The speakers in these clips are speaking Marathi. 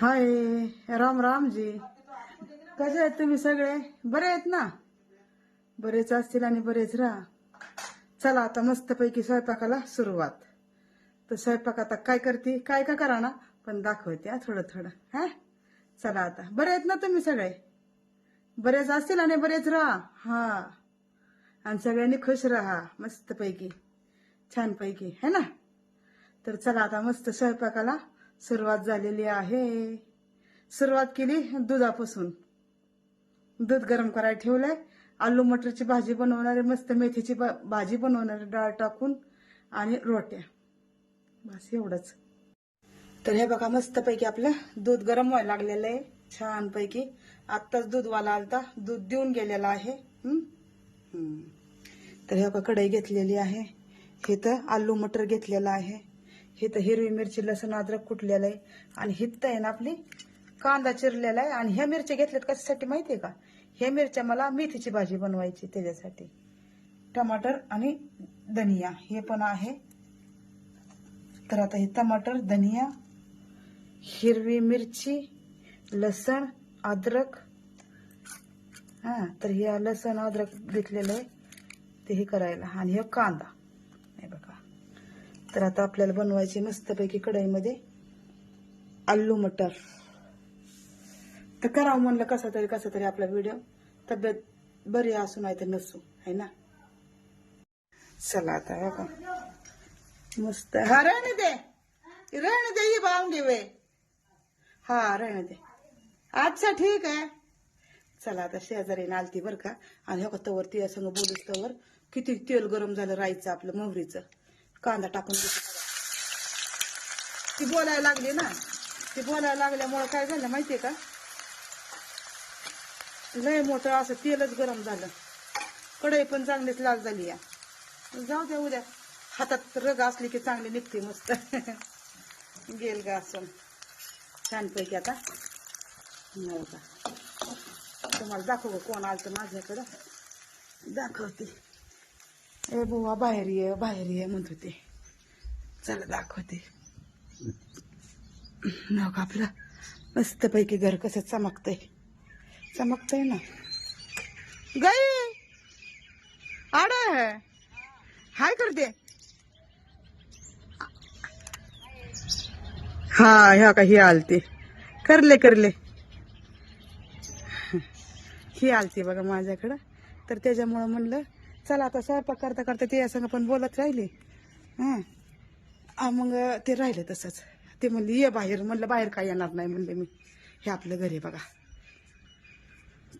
हाय राम रामजी. कसे आहेत तुम्ही सगळे? बरे आहेत ना? बरेच असतील आणि बरेच राहा. चला आता मस्तपैकी स्वयंपाकाला सुरुवात. तर स्वयंपाक आता काय करते? काय का करा ना? पण दाखवते थोडं थोडं. हा? चला आता. बरे आहेत ना तुम्ही सगळे? बरेच असतील आणि बरेच राहा. हा. आणि सगळ्यांनी खुश राहा. मस्तपैकी. छानपैकी. है ना? तर चला आता मस्त स्वयंपाकाला सुरुवात झालेली आहे. सुरुवात केली दुधापासून. दूध गरम करायला ठेवलंय. आलू मटरची भाजी बनवणारे मस्त मेथीची भाजी बनवणारे डाळ टाकून आणि रोट्या. बस एवढंच. तर हे बघा मस्तपैकी आपलं दूध गरम व्हायला लागलेलं आहे. छानपैकी. आत्ताच दूधवाला आलता. दूध देऊन गेलेला आहे. तर हे बघा कढई घेतलेली आहे. हे तर आलू मटर घेतलेलं आहे. हे तर हिरवी मिरची लसूण अद्रक कुटलेलं आहे. आणि हित आहे ना आपली कांदा चिरलेला आहे. आणि ह्या मिरच्या घेतल्यात कशासाठी माहितीये का? ह्या मिरच्या मला मेथीची भाजी बनवायची त्याच्यासाठी. टमाटर आणि धनिया हे पण आहे. तर आता हे टमाटर धनिया हिरवी मिरची लसण अद्रक. हा तर हे लसण अद्रक घेतलेलं आहे. ते हे करायला. आणि हे कांदा. तर आता आपल्याला बनवायचे मस्तपैकी कढईमध्ये आलू मटर. तर करावं म्हणलं कसा तरी कसा तरी आपला व्हिडिओ तब्येत बरी असू नाही तर नसू आहे ना? चला आता बघा. मस्त. हा रहने दे. रहने दे ही बांगे वे. हा रहने दे. अच्छा ठीक आहे. चला आता शेजारी नालती बर का. आणि ह्या तवर ती संग बोलूस तवर. किती तेल गरम झालं राईचं आपलं मोहरीचं. कांदा टाकून ती बोलायला लागली ना. ती बोलायला लागल्यामुळं काय झालं माहितीये का? लय मोठं असं तेलच गरम झालं. कढई पण चांगलीच लाल झाली या. जाऊ द्या उद्या. हातात रग असली की चांगली निघते मस्त. गेल ग असं. छानपैकी आता. नाही तुम्हाला दाखव कोण आलं तर माझ्याकडं? दाखवते. ए बुवा बाहेर ये बाहेर ये म्हणत होते. चला दाखवते. नाव का आपलं मस्तपैकी घर कसं चमकतंय. चमकतंय ना. गई! आड है हाय करते. हा ह्या का ही आलती. करले करले. ही आलती बघा माझ्याकडं. तर त्याच्यामुळं म्हणलं चला आता स्वयंपाक करता करता ते संग पण बोलत राहिले. हं. आ, मग ते राहिले तसंच. ते म्हणले ये बाहेर. म्हणलं बाहेर काय येणार नाही म्हणले मी. हे आपलं घर आहे बघा.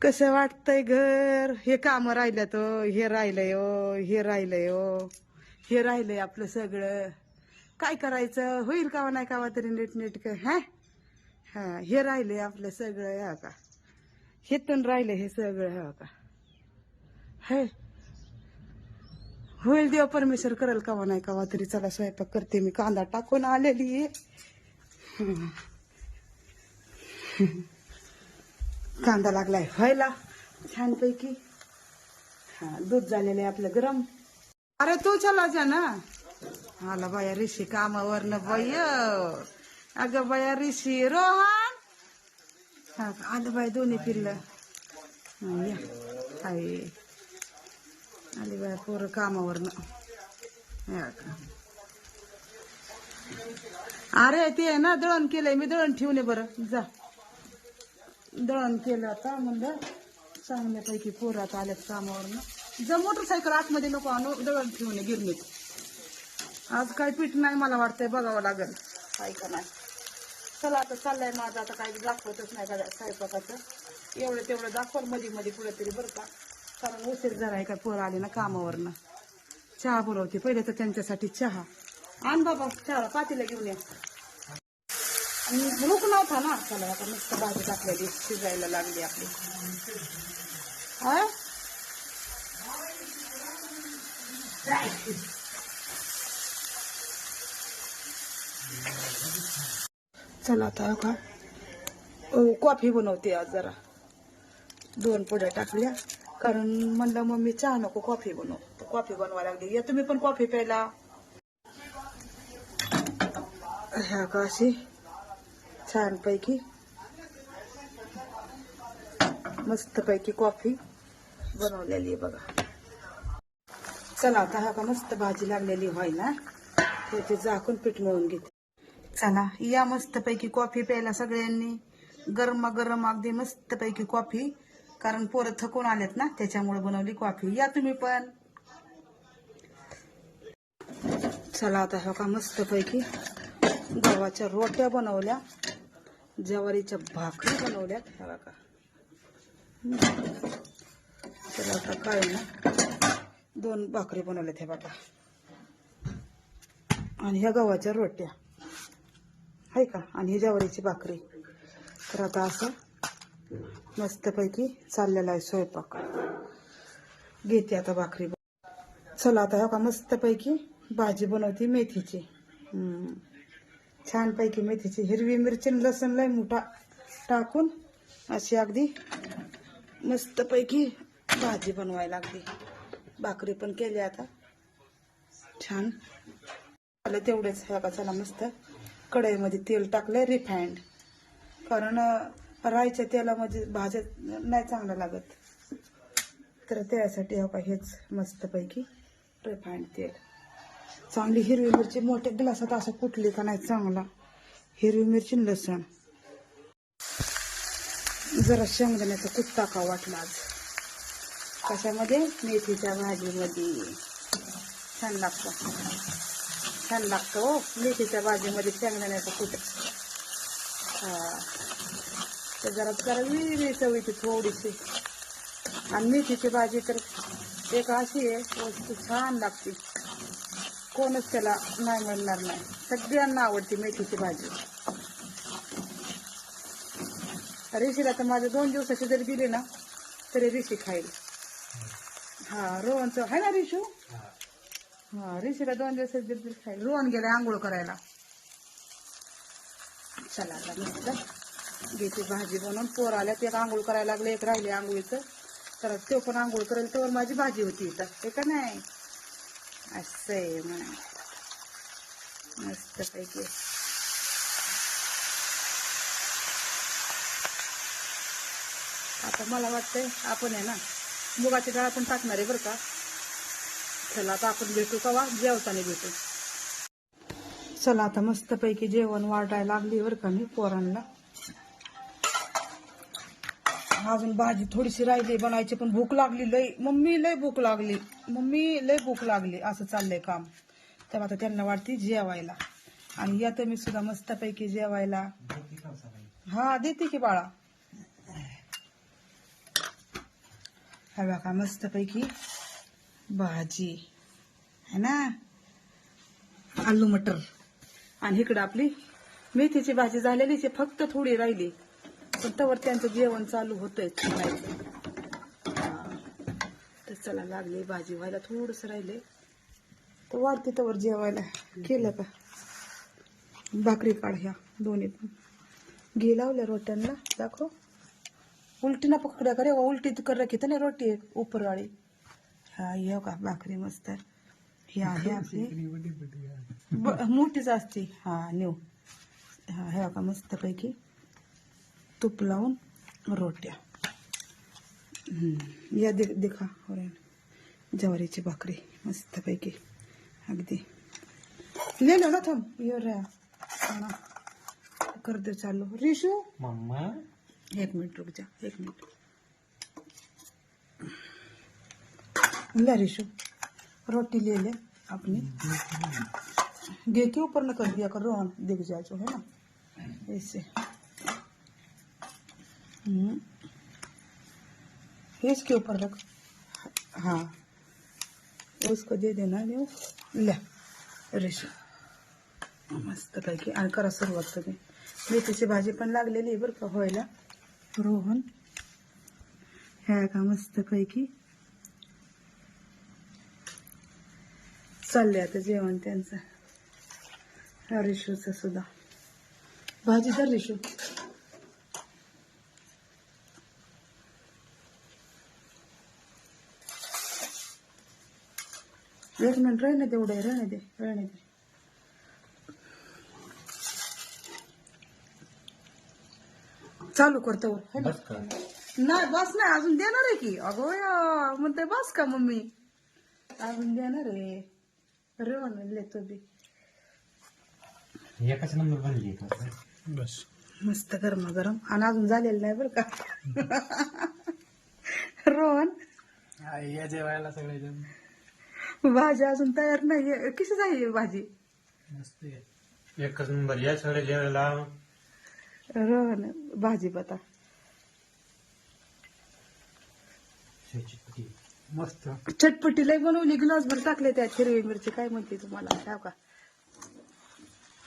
कसं वाटतंय घर? हे काम राहिलं तो. हे राहिलंय हे राहिलंय ओ. हे राहिलंय आपलं सगळं. काय करायचं? होईल का नाही कावा तरी नीट नीटक हा? हा हे राहिलंय आपलं सगळं हा का हेतून राहिलं हे सगळं हा का हे. होईल देव परमेश्वर करेल कावा नाही कावा तरी चला स्वयंपाक करते मी. कांदा टाकून आलेली आहे. कांदा लागलाय. व्हायला छानपैकी. हा दूध झालेलं आहे आपलं गरम. अरे तू चला जा ना. आला बाया ऋषी कामावरनं बाय अगं बाया ऋषी. रोहन. आलं बाय दोन्ही पिल्लं. हा, या. आली बाया पोरं कामावरनं या का. अरे ते आहे ना दळण केलंय मी दळण ठेवले बरं जा दळण केलं आता म्हणलं चांगल्यापैकी पोरं आता आल्यात कामावरनं जा मोटरसायकल आतमध्ये नको आणू दळण ठेवणे गिरणीत आज काय पीठ नाही मला वाटतंय बघावं लागेल काय का नाही चला आता चाललंय माझं आता काही दाखवतच नाही का स्वयंपाकाचं एवढं तेवढं दाखवलमध्ये मध्ये कुठेतरी तरी बरं का कारण उशीर जरा का? पोरं आले ना कामावरनं. चहा बोलवते पहिले तर त्यांच्यासाठी चहा. आण बाबा चहा. पातीला घेऊन या. आणि भूक नव्हता ना चला आता मस्त भाजी टाकलेली. शिजायला लागली आपली. हा? चला आता हो का कॉफी बनवते आज जरा. दोन पुड्या टाकल्या. कारण म्हणलं मम्मी चहा नको कॉफी बनव. तर कॉफी बनवायला लागली. या तुम्ही पण कॉफी प्यायला. ह्या का अशी छानपैकी मस्तपैकी कॉफी बनवलेली आहे बघा. चला आता हा का मस्त भाजी लागलेली व्हाय ना? त्याचे झाकून पीठ मळून घेते. चला या मस्तपैकी कॉफी प्यायला सगळ्यांनी. गरमा गरम अगदी मस्तपैकी कॉफी कारण पोरं थकून आलेत ना त्याच्यामुळे बनवली कॉफी. या तुम्ही पण. चला आता हा का मस्तपैकी गव्हाच्या रोट्या बनवल्या. ज्वारीच्या भाकरी बनवल्या ह्या का तर आता काय ना दोन भाकरी बनवल्यात हे बघा. आणि ह्या गव्हाच्या रोट्या. आहे का? आणि ही ज्वारीची भाकरी. तर आता असं मस्तपैकी चाललेला आहे स्वयंपाक. घेते आता भाकरी. चला आता ह्या का मस्तपैकी भाजी बनवते मेथीची. छानपैकी मेथीची हिरवी मिरची लसूण लय मोठा टाकून अशी अगदी मस्तपैकी भाजी बनवायला लागली. भाकरी पण केली आता. छान. आलं तेवढेच. ह्या हो का चला मस्त. कढईमध्ये तेल टाकलंय रिफाईंड कारण अं, तेला तेलामध्ये भाज्या नाही चांगलं लागत. तर त्यासाठी हो का हेच मस्तपैकी रिफाईंड तेल. चांगली हिरवी मिरची मोठ्या ग्लासात असं कुठली का नाही चांगला. हिरवी मिरची लसूण लसण. जरा शेंगदाण्याचा कुत्ता का वाटला आज. कशामध्ये? मेथीच्या भाजीमध्ये. छान लागतं. छान लागतं हो. मेथीच्या भाजीमध्ये शेंगदाण्याचं कुट तर जरा जरा वेगळी चव येते थोडीशी. आणि मेथीची भाजी तर एक अशी आहे वस्तू छान लागते. कोणच त्याला नाही म्हणणार नाही. सगळ्यांना आवडते मेथीची भाजी. रेशीला तर माझ्या दोन दिवसाची जरी दिली ना तरी रेशी खाईल. हा रोहनचं आहे ना रेशू? हा रेशीला दोन दिवसाची जरी तरी खाईल. रोहन गेला आंघोळ करायला. चला आता मस्त. घेते भाजी बनवून पोर आल्या ते एक आंघोळ करायला लागले एक राहिले आंघोळीचं तर तो पण आंघोळ करेल तेव्हा माझी भाजी होती इथं. हे का नाही? असं आहे म्हणा. मस्त पैकी. आता मला वाटतंय आपण आहे ना मुगाची डाळ पण टाकणार आहे बरं का. चला आता आपण भेटू कवा? जेवताना भेटू. चला आता मस्तपैकी जेवण वाढायला लागली बरं का मी पोरांना. अजून भाजी थोडीशी राहिली बनायची पण भूक लागली लय मम्मी लय भूक लागली मम्मी लय भूक लागली असं चाललंय काम. तेव्हा आता त्यांना वाटते जेवायला. आणि या तर मी सुद्धा मस्तपैकी जेवायला. हा देते की बाळा. हा बघा मस्तपैकी भाजी. है ना? आलू मटर. आणि इकडं आपली मेथीची भाजी झालेलीच फक्त थोडी राहिली. पण तवर त्यांचं जेवण चालू होतंय तर चला लागली भाजी व्हायला थोडस राहिले तर वाढते तवर जेवायला. केलं का? भाकरी काढ ह्या दोन्ही पण. घे लावल्या रोट्यांना दाखव. उलटी ना पकड्या करे उलटी कर रखी तर नाही रोटी एक उपरवाळी. हा ये का भाकरी मस्त. ही आहे आपली. मोठीच असते. हा नेऊ. हा हे का मस्तपैकी. तूप लावून रोट्या। हम्म. या दे देखा. ज्वारीची भाकरी मस्तपैकी अगदी लिहिलं ना थांब ये रे ना. कर दे चालू। रिशू? मम्मा? एक मिनट रुक जा एक मिनट। ले रिशु रोटी ले ले अपनी। के ऊपर न कर दिया कर दिख जाए जो है ना? ऐसे। हेच घेऊ ऊपर रख. हाँ. उसको दे देना ले ले. रेशा मस्त पैकी. आणि करा सुरुवात तुम्ही मेथीची भाजी पण लागलेली आहे बरं का व्हायला. रोहन. ह्या का मस्त पैकी. चाललंय आता जेवण त्यांचं. ह्या रिशूचं सुद्धा. भाजी तर रिशू. एक मिनिट राहणे तेवढे राहणे दे राहणे दे. चालू करतो. है ना? बस का? नाही बस नाही अजून देणार आहे की? अगो या म्हणते बस का मम्मी? अजून देणार आहे. अरे म्हणले तो बी एकाच नंबर बनली बस. मस्त गरमा गरम. आणि अजून झालेलं नाही बरं का? रोहन. या जेवायला सगळे भाजी अजून तयार नाही कशी झाली भाजी? मस्त आहे. एकच नंबर. या सगळ्या जेवायला रोहन भाजी शेची मस्त. चटपटी लय बनवली ग्लासभर टाकले त्यात हिरवी मिरची. काय म्हणते तुम्हाला काय का?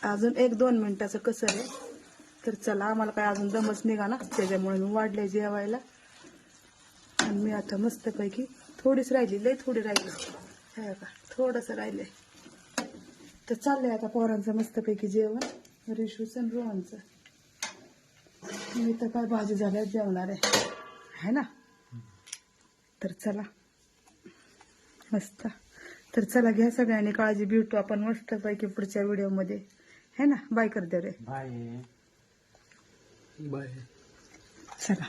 अजून एक दोन मिनिटाचं कसं आहे. तर चला आम्हाला काय अजून दमच निघा ना. त्याच्यामुळे मी वाढले जेवायला. आणि मी आता मस्तपैकी थोडीच राहिली लय थोडी राहिली. काय का थोडस राहिले तर चाललंय आता पोरांचं मस्तपैकी जेवण रिशूचं आणि रोहनचं. मी तर काय भाजी झाल्यात जेवणार आहे. है ना? तर चला. मस्त. तर चला घ्या सगळ्यांनी काळजी भेटू आपण मस्त पैकी पुढच्या व्हिडिओमध्ये. है ना? बाय कर दे रे. बाय. बाय. चला.